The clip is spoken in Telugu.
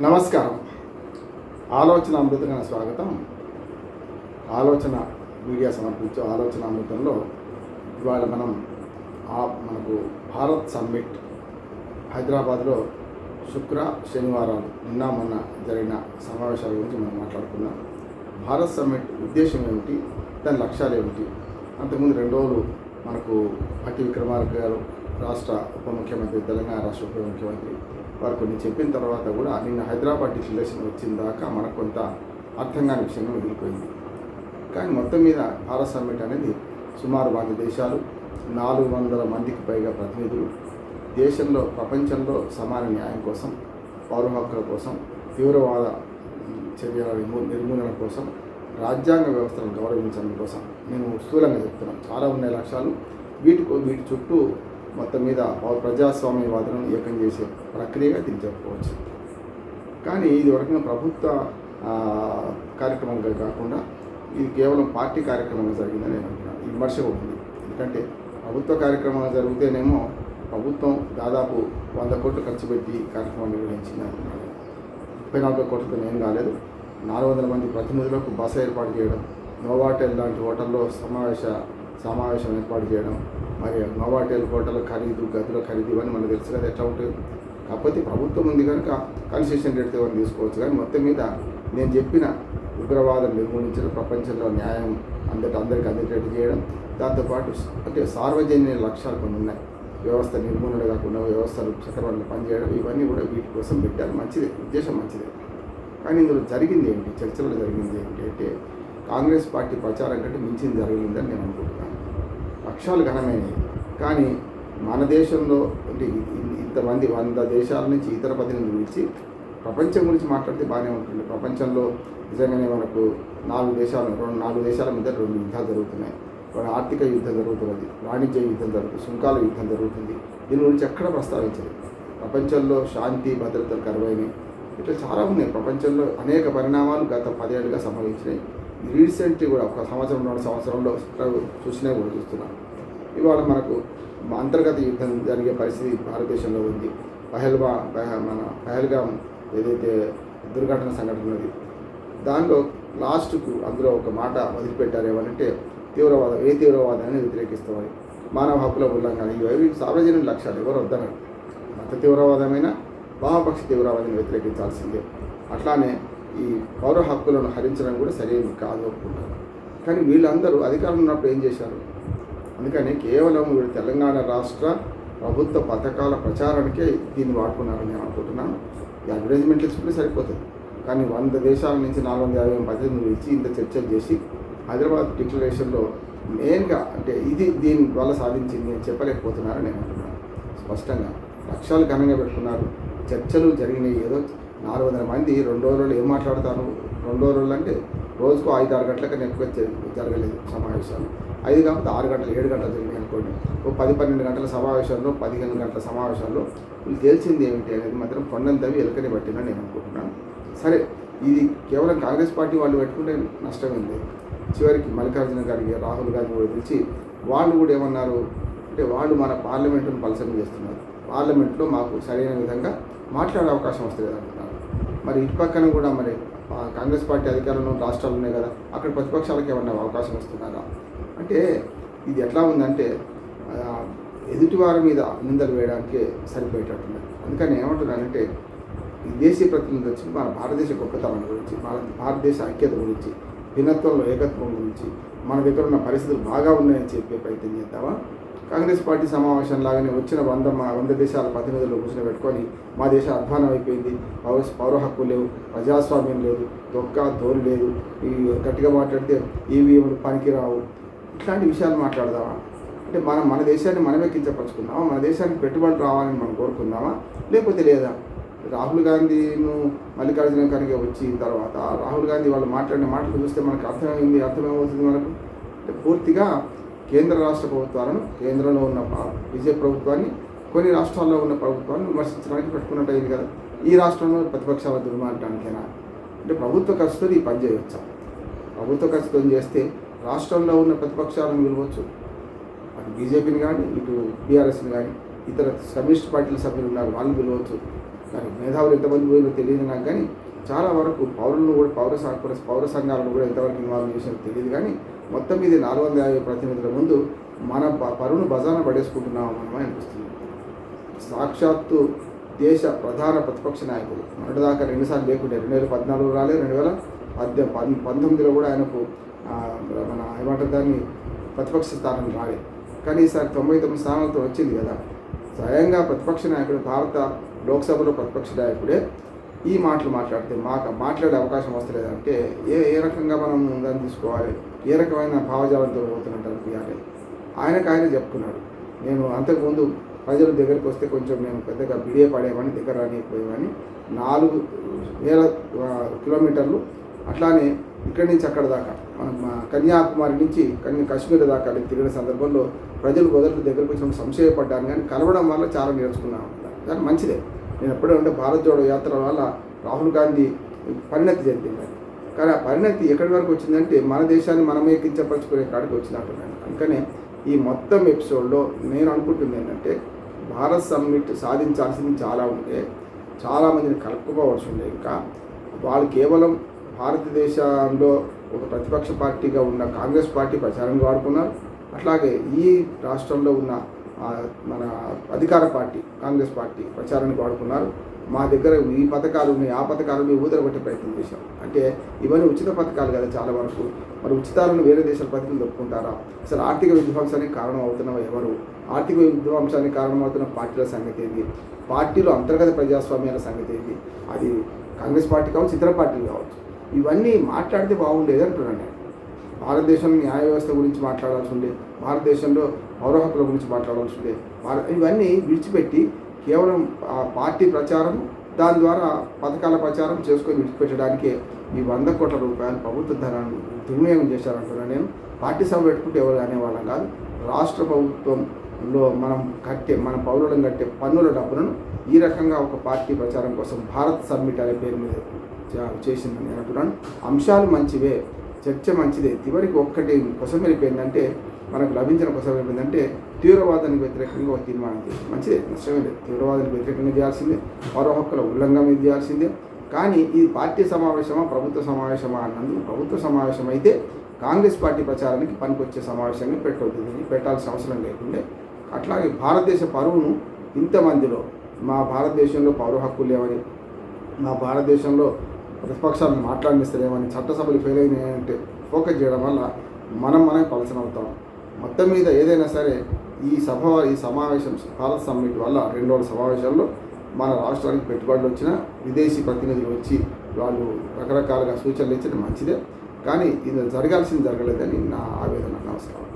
నమస్కారం. ఆలోచన అమృతంగా స్వాగతం. ఆలోచన మీడియా సమర్పించే ఆలోచన అమృతంలో ఇవాళ మనం మనకు భారత్ సమ్మిట్ హైదరాబాద్లో శుక్ర శనివారాలు నిన్న మొన్న జరిగిన సమావేశాల గురించి మనం మాట్లాడుకున్నాం. భారత్ సమ్మిట్ ఉద్దేశం ఏమిటి? దాని లక్ష్యాలు ఏమిటి? అంతకుముందు రెండు రోజులు మనకు భట్టి విక్రమార్క గారు రాష్ట్ర ఉప ముఖ్యమంత్రి తెలంగాణ రాష్ట్ర ఉప ముఖ్యమంత్రి వారు కొన్ని చెప్పిన తర్వాత కూడా నిన్న హైదరాబాద్ డిక్లరేషన్ వచ్చిన దాకా మనకు కొంత అర్థం కాని విషయంగా మిగిలిపోయింది కానీ మొత్తం మీద భారత్ సమ్మిట్ అనేది సుమారు వంద దేశాలు నాలుగు వందల మందికి పైగా ప్రతినిధులు దేశంలో ప్రపంచంలో సమాన న్యాయం కోసం పౌర హక్కుల కోసం తీవ్రవాద చర్యల నిర్మూలన కోసం రాజ్యాంగ వ్యవస్థను గౌరవించడం కోసం నేను స్థూలంగా చెప్తున్నాను చాలా ఉన్నాయి లక్ష్యాలు. వీటికో వీటి చుట్టూ మొత్తం మీద పౌ- ప్రజాస్వామ్యవాదులను ఏకం చేసే ప్రక్రియగా దీన్ని చెప్పుకోవచ్చు కానీ ఇది వరకు ప్రభుత్వ కార్యక్రమంగా కాకుండా ఇది కేవలం పార్టీ కార్యక్రమంగా జరిగిందని నేను అంటున్నాను విమర్శ ఉంటుంది ఎందుకంటే ప్రభుత్వ కార్యక్రమాలు జరిగితేనేమో ప్రభుత్వం దాదాపు వంద కోట్లు ఖర్చు పెట్టి కార్యక్రమం నిర్వహించింది అంటున్నాను ముప్పై నాలుగు కోట్లతో ఏం కాలేదు. నాలుగు వందల మంది ప్రతినిధులకు బస ఏర్పాటు చేయడం నోవాటెల్ లాంటి హోటల్లో సమావేశ సమావేశం ఏర్పాటు చేయడం మరి నోవాటేల్ హోటల్ ఖరీదు గదుల ఖరీదు ఇవన్నీ మనకు తెలుసు కదా ఎట్లా ఉంటుంది కాకపోతే ప్రభుత్వం ఉంది కనుక కన్సెషన్ రేట్తో ఏమైనా తీసుకోవచ్చు. కానీ మొత్తం మీద నేను చెప్పిన ఉగ్రవాదం నిర్మూలించడం ప్రపంచంలో న్యాయం అందరి అందరికీ అందేటట్టు చేయడం. దాంతోపాటు అంటే సార్వజనిక లక్ష్యాలు కొన్ని ఉన్నాయి. వ్యవస్థ నిర్మూలన కాకుండా వ్యవస్థలు చక్రవర్తి పనిచేయడం ఇవన్నీ కూడా వీటి కోసం పెట్టారు మంచిదే. ఉద్దేశం మంచిదే. కానీ ఇందులో జరిగింది ఏంటి? చర్చలో జరిగింది ఏంటి అంటే కాంగ్రెస్ పార్టీ ప్రచారం కంటే మించింది జరిగిందని నేను అనుకుంటున్నాను. లక్ష్యాలు ఘనమైనవి. కానీ మన దేశంలో అంటే ఇంతమంది వంద దేశాల నుంచి ఇతర ప్రతినిధులు గురించి ప్రపంచం గురించి మాట్లాడితే బాగానే ఉంటుంది ప్రపంచంలో నిజంగానే మనకు నాలుగు దేశాలు రెండు నాలుగు దేశాల మధ్య రెండు యుద్ధాలు జరుగుతున్నాయి. ఒక ఆర్థిక యుద్ధం జరుగుతున్నది వాణిజ్య యుద్ధం జరుగుతుంది సుంకాల యుద్ధం జరుగుతుంది. దీని గురించి ఎక్కడ ప్రస్తావించలేదు. ప్రపంచంలో శాంతి భద్రతలు కరువైనవి ఇట్లా చాలా ఉన్నాయి. ప్రపంచంలో అనేక పరిణామాలు గత పదేళ్ళుగా సంభవించినాయి. రీసెంట్లీ కూడా ఒక సంవత్సరం రెండు సంవత్సరంలో చూసినా కూడా చూస్తున్నాను ఇవాళ మనకు అంతర్గత యుద్ధం జరిగే పరిస్థితి భారతదేశంలో ఉంది. పహల్వా పహ- మన పహల్గాం ఏదైతే దుర్ఘటన సంఘటన ఉన్నది దానిలో లాస్ట్కు అందులో ఒక మాట వదిలిపెట్టారు ఏమనంటే తీవ్రవాదం ఏ తీవ్రవాదాన్ని వ్యతిరేకిస్తామని. మానవ హక్కుల ఉల్లంఘన. ఇవి సార్వజనిక లక్ష్యాలు ఎవరు వద్దన్నారు మత తీవ్రవాదమైన వామపక్ష తీవ్రవాదాన్ని వ్యతిరేకించాల్సిందే. అట్లానే ఈ పౌర హక్కులను హరించడం కూడా సరైనది కాదు అనుకుంటారు. కానీ వీళ్ళందరూ అధికారం ఉన్నప్పుడు ఏం చేశారు? అందుకని కేవలం వీడు తెలంగాణ రాష్ట్ర ప్రభుత్వ పథకాల ప్రచారానికే దీన్ని వాడుకున్నారని నేను అనుకుంటున్నాను. ఈ అడ్వర్టైజ్మెంట్లు ఇచ్చుకుంటే సరిపోతుంది. కానీ వంద దేశాల నుంచి నాలుగు వందల యాభై పద్దెనిమిది ఇచ్చి ఇంత చర్చలు చేసి హైదరాబాద్ డిక్లరేషన్లో మెయిన్గా అంటే ఇది దీని వల్ల సాధించింది అని చెప్పలేకపోతున్నారని నేను అంటున్నాను స్పష్టంగా లక్ష్యాలు ఘనంగా పెట్టుకున్నారు. చర్చలు జరిగినాయి. ఏదో నాలుగు వందల మంది రెండో రోజులు ఏం మాట్లాడతారు? రెండో రోజులు అంటే రోజుకు ఐదు ఆరు గంటలకు నెక్కువ ఎక్కువ జరగలేదు సమావేశాలు. ఐదు కాకపోతే ఆరు గంటలు ఏడు గంటలు జరిగినాయి అనుకోండి. ఓ పది పన్నెండు గంటల సమావేశాల్లో పదిహేను గంటల సమావేశాల్లో వీళ్ళు తేల్చింది ఏమిటి అనేది మాత్రం కొండంతవి ఎలకని పట్టిందని నేను అనుకుంటున్నాను సరే ఇది కేవలం కాంగ్రెస్ పార్టీ వాళ్ళు పెట్టుకుంటే నష్టం చివరికి మల్లికార్జున గారికి రాహుల్ గాంధీ కూడా పిలిచి వాళ్ళు కూడా ఏమన్నారు? అంటే వాళ్ళు మన పార్లమెంటును పలసన చేస్తున్నారు. పార్లమెంట్లో మాకు సరైన విధంగా మాట్లాడే అవకాశం వస్తుంది అంటున్నారు. మరి ఇటు పక్కన కూడా మరి కాంగ్రెస్ పార్టీ అధికారంలో రాష్ట్రాలు ఉన్నాయి కదా అక్కడ ప్రతిపక్షాలకు ఏమన్నా అవకాశం వస్తున్నారా? అంటే ఇది ఎట్లా ఉందంటే ఎదుటి వారి మీద నిందలు వేయడానికే సరిపోయేటట్టుంది అందుకని ఏమంటున్నానంటే ఈ ప్రతినిధి ప్రతినిధులు వచ్చి మన భారతదేశ గొప్పతనం గురించి మన భారతదేశ ఐక్యత గురించి భిన్నత్వంలో ఏకత్వం గురించి మన దగ్గర ఉన్న పరిస్థితులు బాగా ఉన్నాయని చెప్పే ప్రయత్నం చేద్దామా? కాంగ్రెస్ పార్టీ సమావేశం లాగానే వచ్చిన వంద మా వంద దేశాల ప్రతినిధులు కూర్చొని పెట్టుకొని మా దేశం అధ్వానం అయిపోయింది. పౌర పౌర హక్కు లేవు ప్రజాస్వామ్యం లేదు దొక్క దోరు లేదు. ఈ గట్టిగా మాట్లాడితే ఈవీఎంలు పనికిరావు. ఇట్లాంటి విషయాలు మాట్లాడదామా? అంటే మనం మన దేశాన్ని మనమే కించపరుచుకుందామా? మన దేశానికి పెట్టుబడులు రావాలని మనం కోరుకుందామా? లేకపోతే లేదా? రాహుల్ గాంధీను మల్లికార్జున ఖర్గే వచ్చిన తర్వాత రాహుల్ గాంధీ వాళ్ళు మాట్లాడిన మాటలు చూస్తే మనకు అర్థమైంది అర్థమేమవుతుంది మనకు. అంటే పూర్తిగా కేంద్ర రాష్ట్ర ప్రభుత్వాలను కేంద్రంలో ఉన్న విజయ బీజేపీ ప్రభుత్వాన్ని కొన్ని రాష్ట్రాల్లో ఉన్న ప్రభుత్వాన్ని విమర్శించడానికి పెట్టుకున్నట్టు అయింది కదా. ఈ రాష్ట్రంలో ప్రతిపక్షాల దుర్మార్గానికైనా? అంటే ప్రభుత్వ ఖర్చుతో ఈ పని చేయవచ్చా ప్రభుత్వ ఖర్చుతో చేస్తే రాష్ట్రంలో ఉన్న ప్రతిపక్షాలను పిలవచ్చు. అటు బీజేపీని కానీ ఇటు బీఆర్ఎస్ని కానీ ఇతర కమ్యూనిస్ట్ పార్టీల సభ్యులు ఉన్నారు వాళ్ళని పిలవచ్చు. కానీ మేధావులు ఎంతమంది పోయినో తెలియదు నాకు కానీ చాలా వరకు పౌరులను కూడా పౌర పౌర- సంఘాలను కూడా ఎంతవరకు ఇన్వాల్వ్ చేసినా తెలియదు కానీ మొత్తం ఇది నాలుగు వందల యాభై ప్రతినిధుల ముందు మన ప- పరువును బజాన పడేసుకుంటున్నాం మనమే అనిపిస్తుంది. సాక్షాత్తు దేశ ప్రధాన ప్రతిపక్ష నాయకులు. మొన్నటిదాకా రెండుసార్లు లేకుండే రెండు వేల పద్నాలుగు రాలేదు రెండు వేల పద్దె పంతొమ్మిదిలో కూడా ఆయనకు మన ఏమంటారు దాన్ని ప్రతిపక్ష స్థానం రాలే. కానీ ఈసారి తొంభై తొమ్మిది స్థానాలతో వచ్చింది కదా. స్వయంగా ప్రతిపక్ష నాయకుడు భారత లోక్సభలో ప్రతిపక్ష నాయకుడే ఈ మాటలు మాట్లాడితే మాకు మాట్లాడే అవకాశం వస్తలేదంటే ఏ ఏ రకంగా మనం దాన్ని తీసుకోవాలి? ఏ రకమైన భావజాలంతో పోతున్నట్టు అనిపించాలి ఆయనకు ఆయన చెప్పుకున్నాడు. నేను అంతకుముందు ప్రజల దగ్గరికి వస్తే కొంచెం నేను పెద్దగా బిడియ పడేవాడిని దగ్గర రానిపోయేవాడిని నాలుగు వేల కిలోమీటర్లు అట్లానే ఇక్కడి నుంచి అక్కడ దాకా మనం మా కన్యాకుమారి నుంచి కన్యా కాశ్మీర్ దాకా తిరిగిన సందర్భంలో ప్రజలు మొదలు దగ్గరకు వచ్చినప్పుడు సంశయపడ్డాను కానీ కలవడం వల్ల చాలా నేర్చుకున్నాను. కానీ మంచిదే. నేను ఎప్పుడే ఉంటే భారత్ జోడో యాత్ర వల్ల రాహుల్ గాంధీ పరిణతి చెందింది కానీ ఆ పరిణతి ఎక్కడి వరకు వచ్చిందంటే మన దేశాన్ని మనమే కించపరచుకునే కాడికి వచ్చినట్టున్నాను. అందుకనే ఈ మొత్తం ఎపిసోడ్లో నేను అనుకుంటుంది ఏంటంటే భారత్ సమ్మిట్ సాధించాల్సింది చాలా ఉంటే చాలామందిని కలుపుకోవాల్సి ఉండే ఇంకా వాళ్ళు కేవలం భారతదేశంలో ఒక ప్రతిపక్ష పార్టీగా ఉన్న కాంగ్రెస్ పార్టీ ప్రచారంగా వాడుకున్నారు. అట్లాగే ఈ రాష్ట్రంలో ఉన్న మన అధికార పార్టీ కాంగ్రెస్ పార్టీ ప్రచారానికి వాడుకున్నారు. మా దగ్గర ఈ పథకాలు ఉన్నాయి ఆ పథకాలు ఊదరగొట్టే ప్రయత్నం చేశాం. అంటే ఇవన్నీ ఉచిత పథకాలు కదా చాలా వరకు. మరి ఉచితాలను వేరే దేశాల ప్రతినిధులు దొప్పుకుంటారా అసలు ఆర్థిక విధ్వంసానికి కారణం అవుతున్న ఎవరు? ఆర్థిక విధ్వంసానికి కారణమవుతున్న పార్టీల సంగతి ఏది? పార్టీలో అంతర్గత ప్రజాస్వామ్యాల సంగతి ఏది? అది కాంగ్రెస్ పార్టీ కావచ్చు ఇతర పార్టీలు కావచ్చు. ఇవన్నీ మాట్లాడితే బాగుండేది అంటున్నాను భారతదేశం న్యాయ వ్యవస్థ గురించి మాట్లాడాల్సి ఉండే భారతదేశంలో పౌర హక్కుల గురించి మాట్లాడాల్సి ఉండే ఇవన్నీ విడిచిపెట్టి కేవలం ఆ పార్టీ ప్రచారం దాని ద్వారా పథకాల ప్రచారం చేసుకొని విడిచిపెట్టడానికే ఈ వంద కోట్ల రూపాయలు ప్రభుత్వ ధనాన్ని దుర్వినియోగం చేశారంటున్నాను నేను. పార్టీ సభ పెట్టుకుంటే ఎవరు అనేవాళ్ళం కాదు. రాష్ట్ర ప్రభుత్వంలో మనం కట్టే మన పౌరులను కట్టే పన్నుల డబ్బులను ఈ రకంగా ఒక పార్టీ ప్రచారం కోసం భారత్ సబ్మిట్ అనే పేరు మీద చేసిందని అనుకున్నాను అంటున్నాను అంశాలు మంచివే చర్చ మంచిదే. చివరికి ఒక్కటి కొసమెరిపోయిందంటే మనకు లభించిన కొసమెరిపోయిందంటే తీవ్రవాదానికి వ్యతిరేకంగా ఒక తీర్మానం చేసింది మంచిదే నష్టమే లేదు. తీవ్రవాదానికి వ్యతిరేకంగా చేయాల్సిందే. పౌర హక్కుల ఉల్లంఘన చేయాల్సిందే. కానీ ఇది పార్టీ సమావేశమా ప్రభుత్వ సమావేశమా అన్నందుకు ప్రభుత్వ సమావేశం అయితే కాంగ్రెస్ పార్టీ ప్రచారానికి పనికొచ్చే సమావేశాన్ని పెట్టవద్దు పెట్టాల్సిన అవసరం లేకుండే. అట్లాగే భారతదేశ పరువును ఇంతమందిలో మా భారతదేశంలో పౌర హక్కులు లేవని మా భారతదేశంలో ప్రతిపక్షాలను మాట్లాడిస్తలేమని చట్టసభలు ఫెయిల్ అయినాయంటే ఫోకస్ చేయడం వల్ల మనం మనమే పలసన అవుతాం మొత్తం మీద ఏదైనా సరే ఈ సభ ఈ సమావేశం భారత్ సమ్మిట్ వల్ల రెండు రోజుల సమావేశాల్లో మన రాష్ట్రానికి పెట్టుబడులు వచ్చిన విదేశీ ప్రతినిధులు వచ్చి వాళ్ళు రకరకాలుగా సూచనలు ఇచ్చడం మంచిదే. కానీ ఇది జరగాల్సింది జరగలేదని నా ఆవేదన. నమస్కారం.